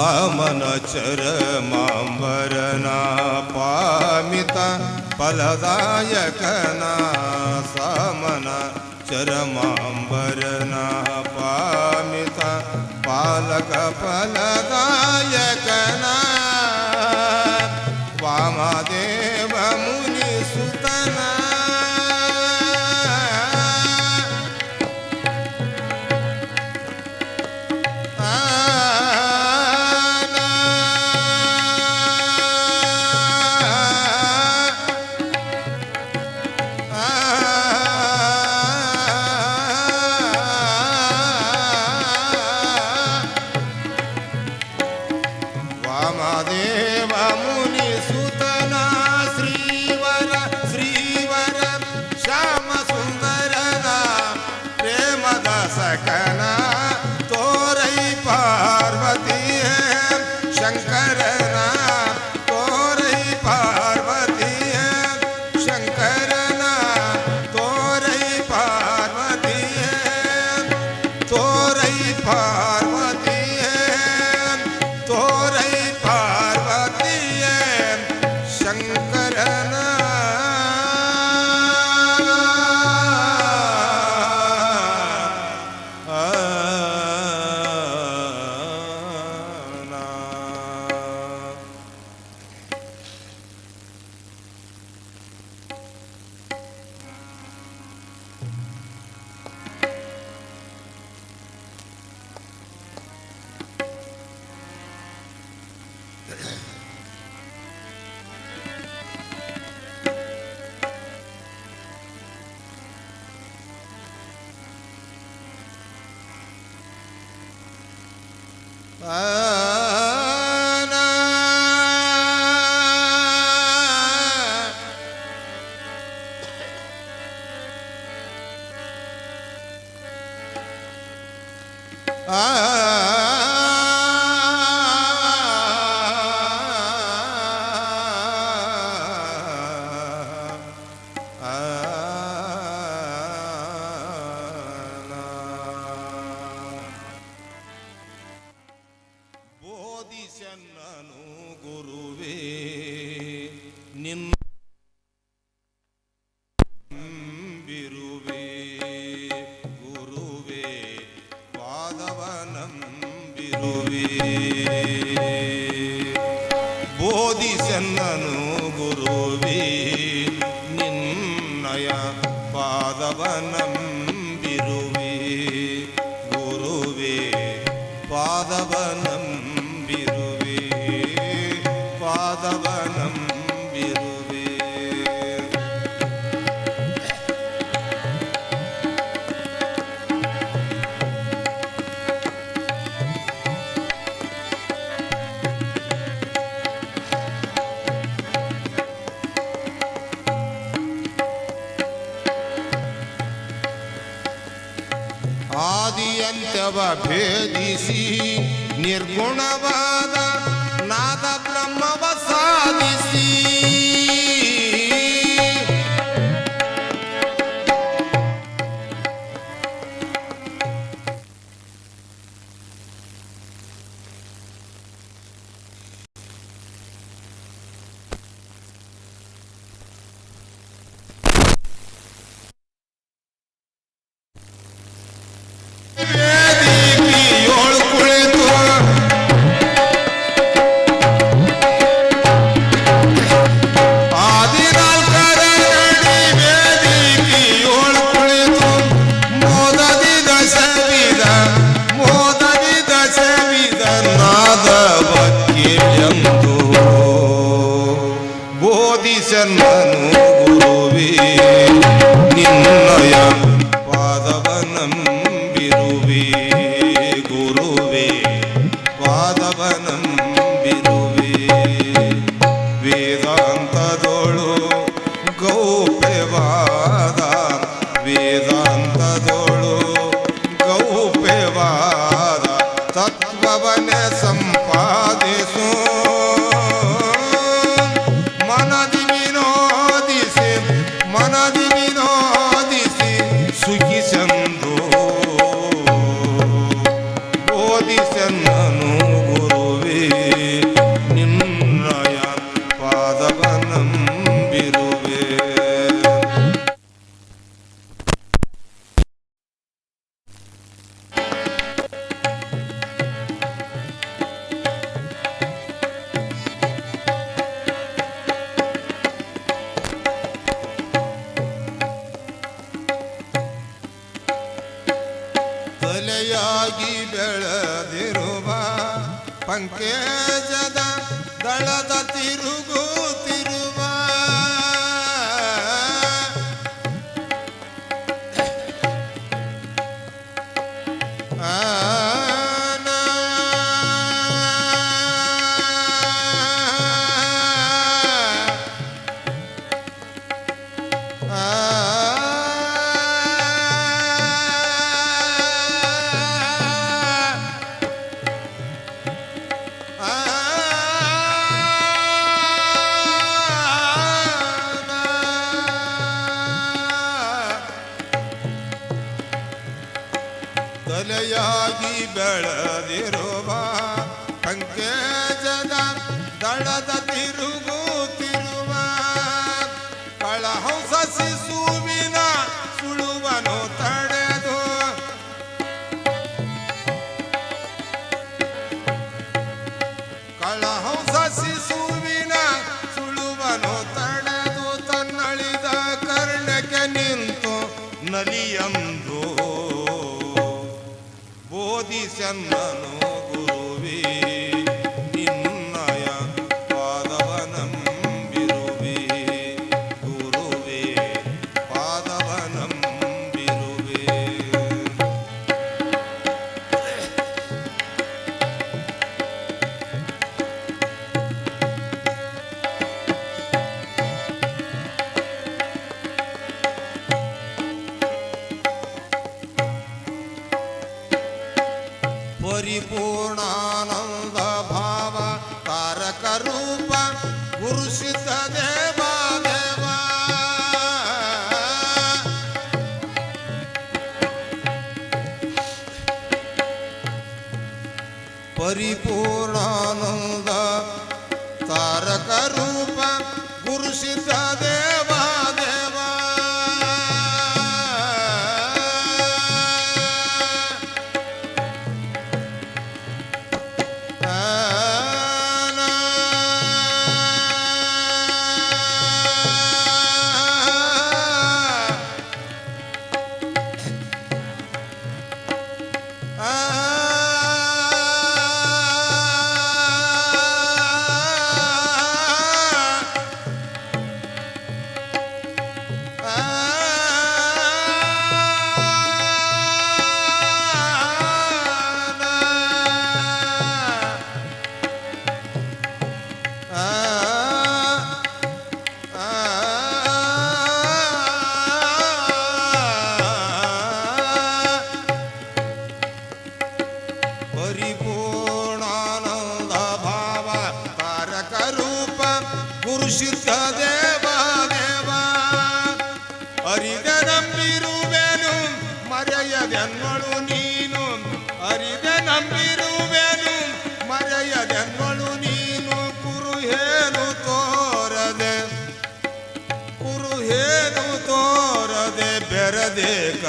Palm चर माम्बरना पामित पलदायकना सम च चर माम्बरना पिता पालक पलदायकना heart. Uh, da ಲಂಕೇಶದ ದಳದ ತಿರು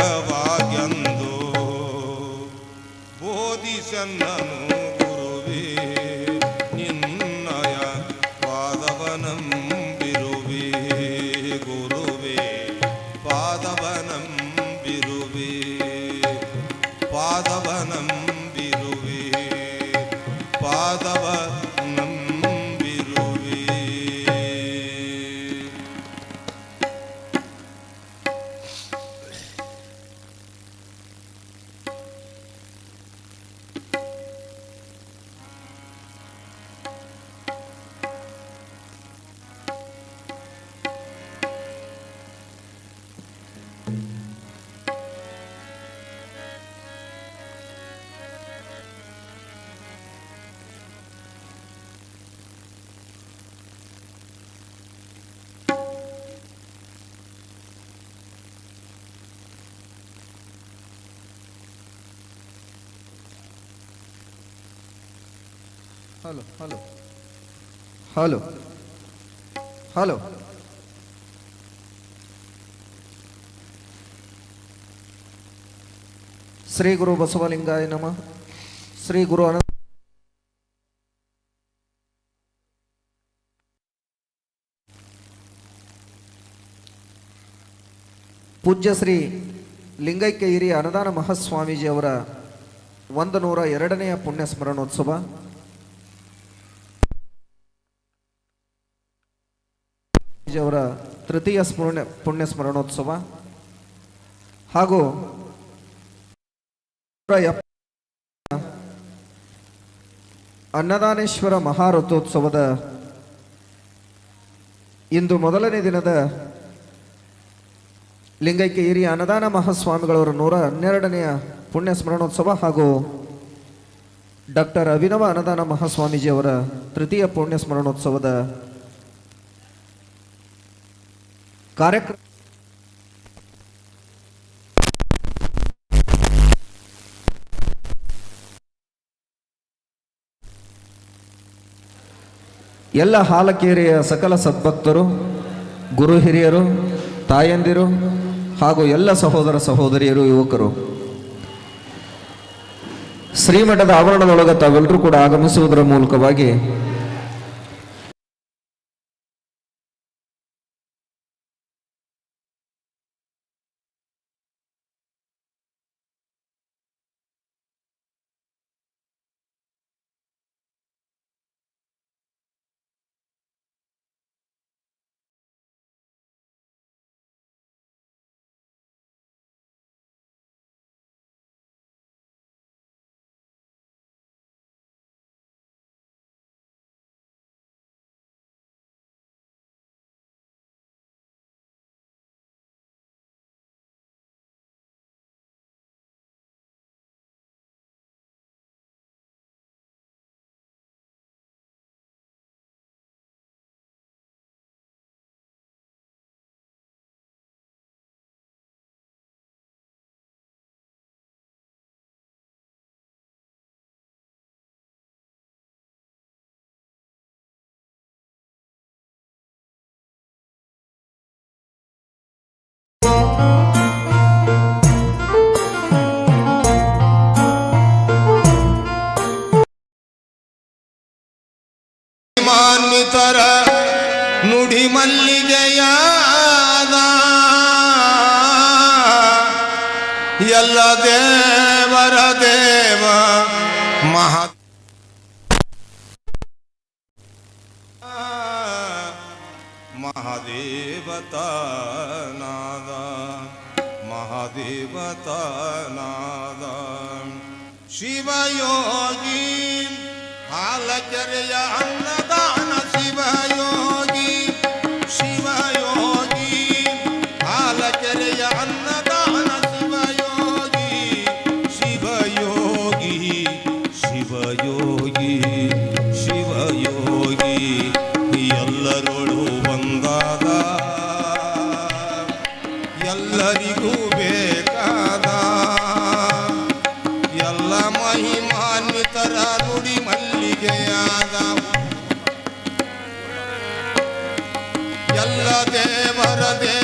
ವೇದವಾಗೆಂದು ಬೋಧಿಸನ್ನನು. Hello hello. Hello. Hello. Shri ಗುರು ಬಸವಲಿಂಗಾಯ ನಮ. ಶ್ರೀ ಗುರು ಅನಂತ ಪೂಜ್ಯ ಶ್ರೀ ಲಿಂಗೈಕ್ಯ ಹಿರಿಯ ಅನುದಾನ ಮಹಾಸ್ವಾಮೀಜಿಯವರ ಒಂದು ನೂರ ಎರಡನೆಯ ಪುಣ್ಯ ಸ್ಮರಣೋತ್ಸವ ಅವರ ತೃತೀಯ ಸ್ಮರಣೆ, ಪುಣ್ಯ ಸ್ಮರಣೋತ್ಸವ. ಹಾಗೂ ಅನ್ನದಾನೇಶ್ವರ ಮಹಾರಥೋತ್ಸವದ ಇಂದು ಮೊದಲನೇ ದಿನದ ಲಿಂಗೈಕ್ಯ ಹಿರಿಯ ಅನ್ನದಾನ ಮಹಾಸ್ವಾಮಿಗಳವರ ನೂರ ಹನ್ನೆರಡನೆಯ ಪುಣ್ಯ ಸ್ಮರಣೋತ್ಸವ ಹಾಗೂ ಡಾಕ್ಟರ್ ಅಭಿನವ ಅನ್ನದಾನ ಮಹಾಸ್ವಾಮೀಜಿಯವರ ತೃತೀಯ ಪುಣ್ಯ ಸ್ಮರಣೋತ್ಸವದ ಕಾರ್ಯಕ್ರಮ ಎಲ್ಲ ಹಾಲಕೇರಿಯ ಸಕಲ ಸದ್ಭಕ್ತರು, ಗುರು ಹಿರಿಯರು, ತಾಯಂದಿರು ಹಾಗೂ ಎಲ್ಲ ಸಹೋದರ ಸಹೋದರಿಯರು, ಯುವಕರು, ಶ್ರೀಮಠದ ಆವರಣದೊಳಗೆ ತಾವೆಲ್ಲರೂ ಕೂಡ ಆಗಮಿಸುವುದರ ಮೂಲಕವಾಗಿ ಮಾನ್ವಿತರ ನುಡಿ ಮಲ್ಲಿಗೆಯಾದ ಎಲ್ಲ ದೇವರ ದೇವ ಮಹಾ ಮಹಾದೇವತನಾದ ಮಹಾದೇವತನಾದ ಶಿವಯೋಗಿ ಹಾಲಕೆರೆಯ ಅನ್ನದಾನ गल्ला दे मर दे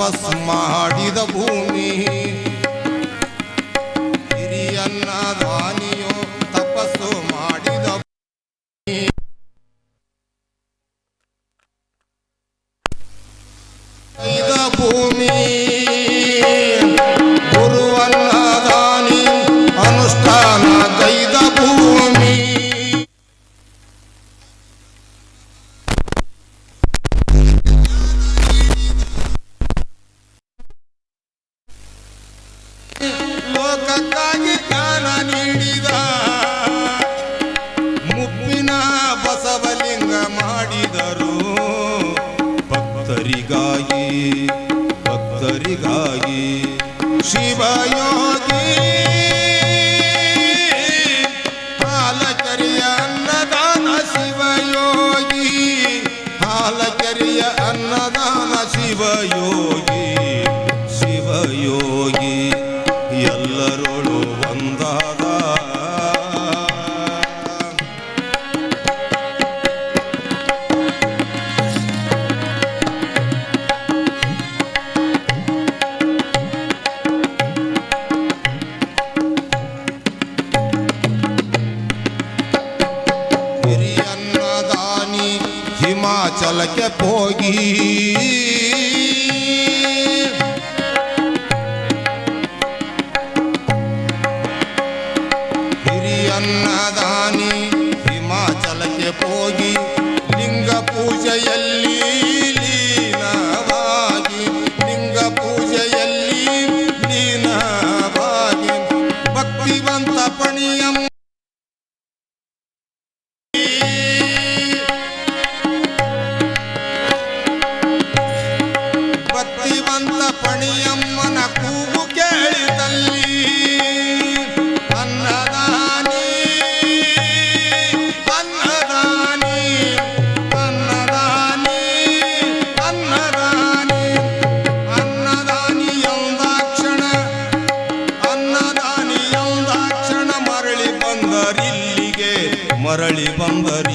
आपस महा ಅನ್ನದಾನ ಶಿವಯೋಗಿ ಹಾಲಕರಿಯ ಮರಳಿ ಬಂದರಿಲ್ಲಿಗೆ